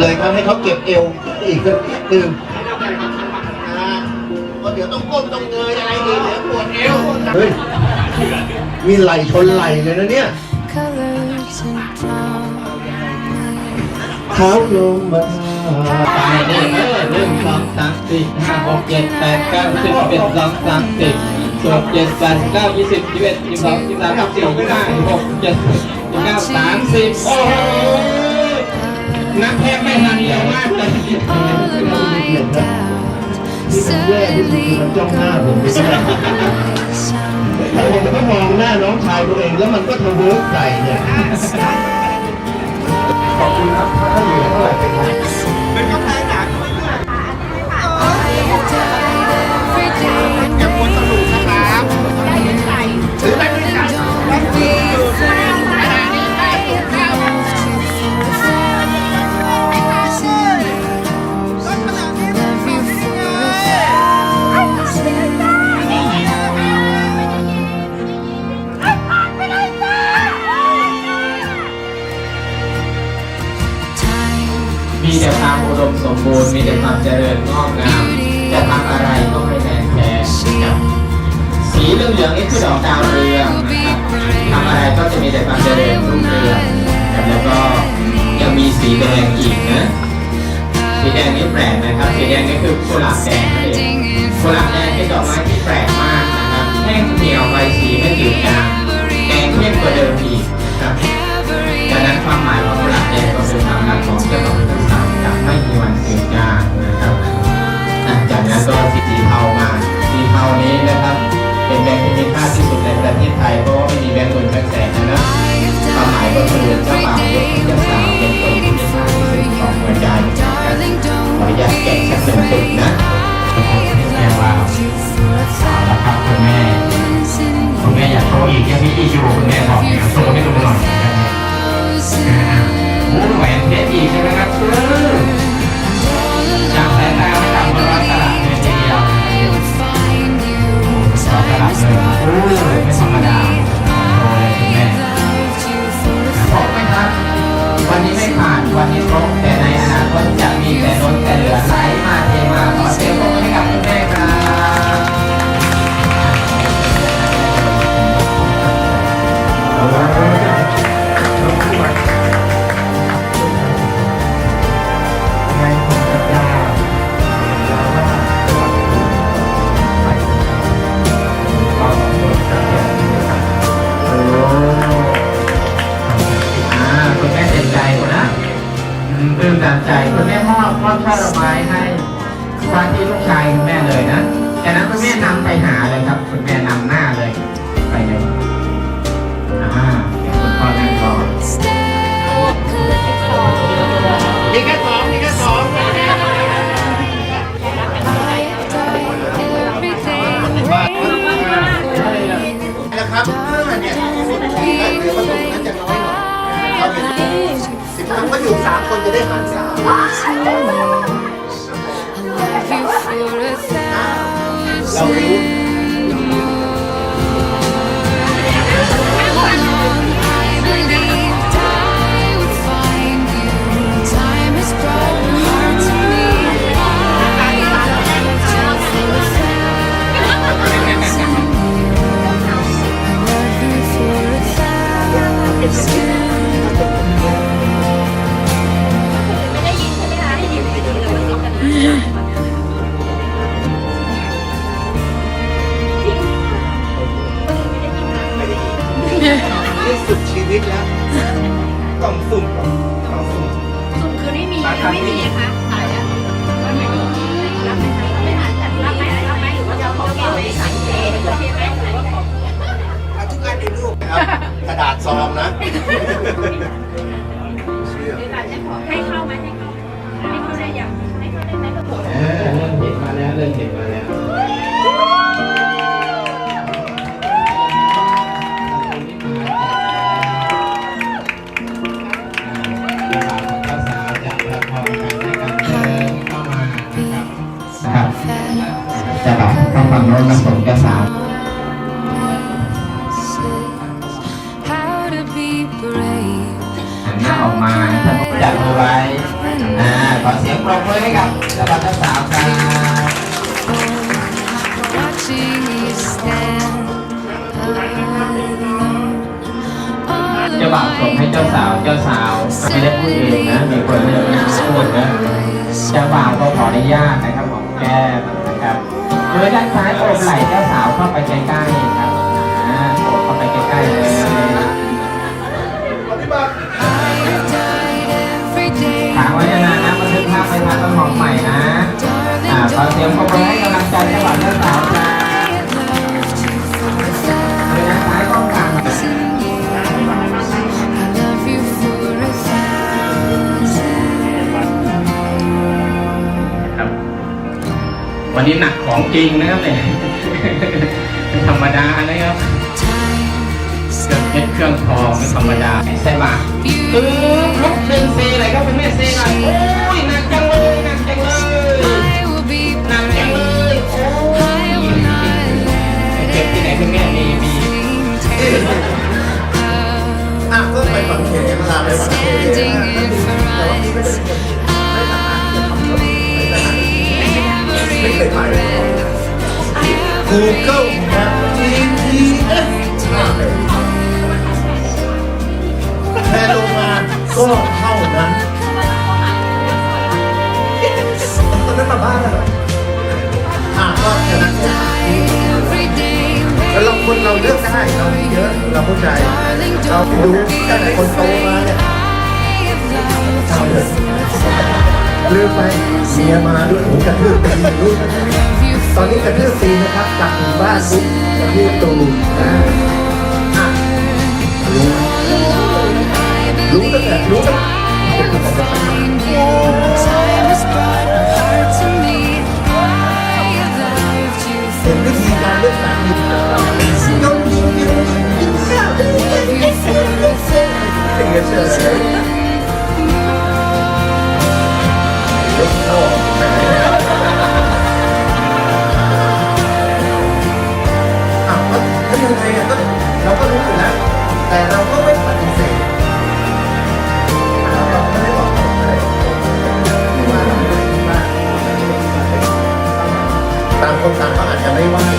เลยครับให้เขาเก็บเอวอีกสักนึงอ่าเพราะเดี๋ยวต้องก้มต้องเงยอะไรดีเดี๋ยวปวดเอวเฮ้ยมีไหลชนไหลเลยนะเนี่ย colors and time. เท้าลงมาไปนี่เออหนึ่งสองสามสี่ห้าหกเจ็ดแปดเก้าสิบสิบเอ็ดสองสามสี่สิบหกเจ็ดแปดเก้ายี่สิบยี่สิบเอ็ดยี่สิบสองยี่สิบสามยี่สิบสี่ยี่สิบห้ายี่สิบหกยี่สิบเจ็ดยี่สิบเก้าสามสิบโอ้โห นับแทบไม่ทันเดียวมากเลย All of my doubt suddenly goes away. ถ้าผมก็มองหน้าน้องชายตัวเองแล้วมันก็ทะเวิร์กใจเนี่ย ขอบคุณครับถ้าอยู่เท่าไหร่เป็นไง I died มีแต่ความอุดมสมบูรณ์ มีแต่ความเจริญงอกงาม จะทำอะไรก็ไม่แน่แท้นะครับสีเหลืองๆนี่คือดอกดาวเรืองนะครับทำอะไรก็จะมีแต่ความเจริญรุ่งเรืองครับแล้วก็ยังมีสีแดงอีกนะ สีแดงนี่แปลกนะครับ สีแดงนี่คือกุหลาบแดงนั่นเองกุหลาบแดงเป็นดอกไม้ที่แปลกมากนะครับแห้งเหนียวใบสีไม่จืดจางแดงเข้มกว่าเดิมอีกนะครับดังนั้นความหมายของกุหลาบแดงก็คือความรักของเจ้าของ จะไม่มีวันเสื่อมจางนะครับจากนั้นก็สีเทามาสีเทานี้นะครับ เป็นแบงค์ที่มีค่าที่สุดในประเทศไทยเพราะว่า อืมปลื้มตามใจคุณแม่มอบมอบช่อดอกไม้ให้ว่าที่ลูกชายคุณแม่เลยนะจากนั้นคุณแม่นำไปหาเลยครับ คุณแม่นำหน้าเลย ไปเลยอ่าเดี๋ยวคุณพ่อนั่งรอมีแค่สองมีแค่สอง เรารู้ นในรูปนะครับ กระดาษซองนะ ให้เข้าไหมให้เข้าให้เข้าได้ยังให้เข้าได้ไหมก็บอกเออเริ่มเห็นมาแล้วเริ่มเห็นมาแล้วเจ้าสาวจะประคองกันให้กันเดินเข้ามานะครับนะครับจะแบบต้องฟังโน้นนะผมเยงปรบมือให้กับเจ้าบ่าวเจ้าสาวครับ Watching you stand alone. เจ้าบ่าวส่งให้เจ้าสาวเจ้าสาวไม่ได้พูดเองนะมีคนเลือกพูดนะเจ้าบ่าวก็ขออนุญาตนะครับของแก้มนะครับมือด้านซ้ายโอบไหล่เจ้าสาวเข้าไปใกล้ๆครับอ่าโอบเข้าไปใกล้ๆเลย ขอเสียงปรบมือให้กำลังใจจ้าบ่าวเจ้าสาวครับ I've loved you for a มือด้านซ้ายต้องกลาง thousand years. I love you for a thousand. ครับวันนี้หนักของจริงนะครับเนี่ยธรรมดานะครับเครื่องเพชรเครื่องทองไม่ธรรมดาใช่ปะ beauty. ตึ้งลุกเป็นเซเลยครับเป็นแม่เซหน่อยโอ้ยนักจังเลย ไปฝังเข็มเวลาไปฝังเข็ม standing in front of me. ไม่เคยไป Google Map GPS แค่ลงมาก็เท่านั้นตอนนั้นมาบ้านแล้วอะก็แค่นั้นเอง Every day แล้วเราคนเราเลือกได้เราไม่เยอะเราเข้าใจ เราดูตั้งแต่คนโตมาเนี่ยทำเลยลืมไปเมียมาด้วยผมกระทืบตีลูกตอนนี้กระทืบตีนะครับกลับถึงบ้านปุ๊บกระทืบตูนะ ต่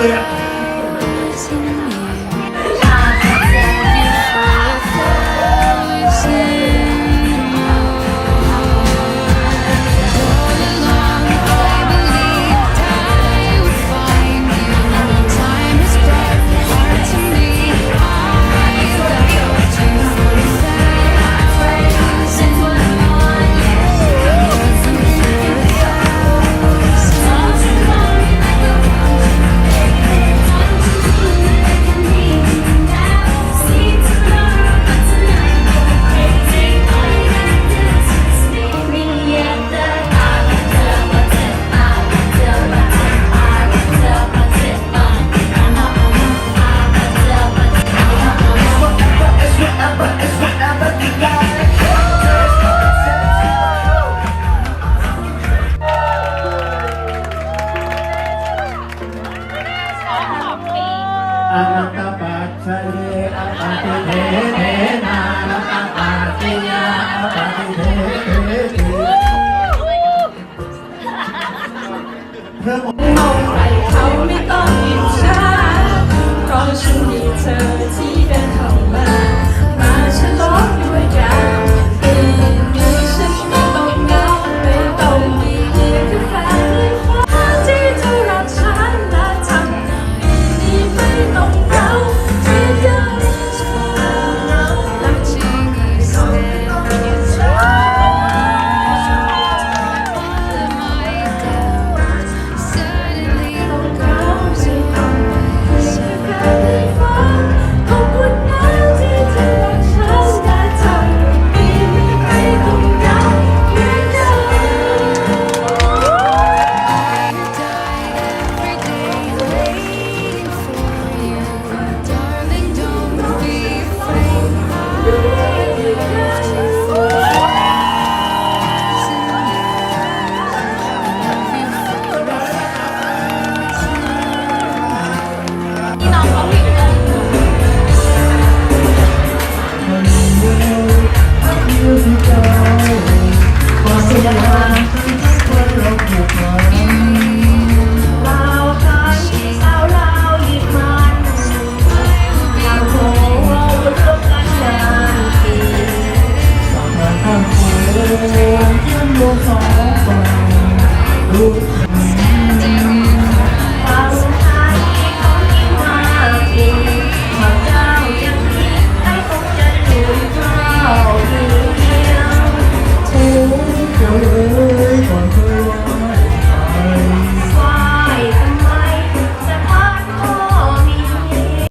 ยิ้